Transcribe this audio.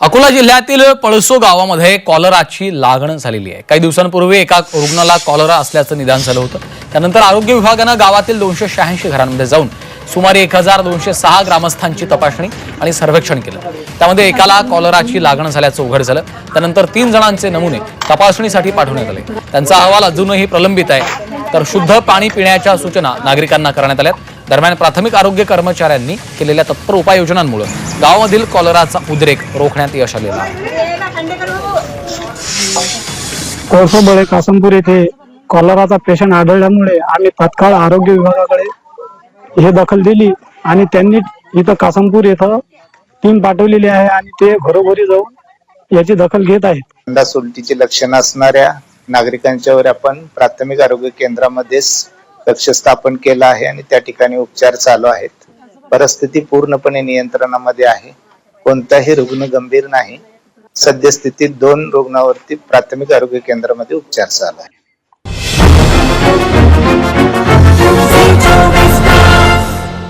अकोला जिल्ह्यातील पळसो गावामध्ये कॉलराची लागण झालेली आहे. काही दिवसांपूर्वी एका रुग्णाला कॉलरा असल्याचं निदान झालं होतं. त्यानंतर आरोग्य विभागानं गावातील दोनशे शहाऐंशी घरांमध्ये जाऊन सुमारे एक हजार दोनशे सहा ग्रामस्थांची तपासणी आणि सर्वेक्षण केलं. त्यामध्ये एकाला कॉलराची लागण झाल्याचं उघड झालं. त्यानंतर तीन जणांचे नमुने तपासणीसाठी पाठवण्यात आले. त्यांचा अहवाल अजूनही प्रलंबित आहे. तर शुद्ध पाणी पिण्याच्या सूचना नागरिकांना करण्यात आल्यात. दरम्यान प्राथमिक आरोग्य कर्मचाऱ्यांनी केलेल्या तत्पर उपाययोजनांमुळे गावामधील कॉलराचा उद्रेक रोखण्यात यश आलेलं आहे. कोळसोबळे कासमपूर येथे कॉलराचा पेशंट आढळल्यामुळे आम्ही तत्काळ आरोग्य विभागाकडे हे दखल दिली आणि त्यांनी इथं कासमपूर येथं टीम पाठवलेली आहे आणि ते घरोघरी जाऊन याची दखल घेत आहेत. अंडा सुलटीची लक्षणं असणाऱ्या नागरिकांच्यावर आपण प्राथमिक आरोग्य केंद्रामध्येच लक्ष स्थापन केलं आहे आणि त्या ठिकाणी उपचार चालू आहेत. परिस्थिती पूर्णपणे नियंत्रणामध्ये आहे. कोणताही रुग्ण गंभीर नाही. सद्यस्थितीत दोन रुग्णावरती प्राथमिक आरोग्य केंद्रामध्ये उपचार चालू आहे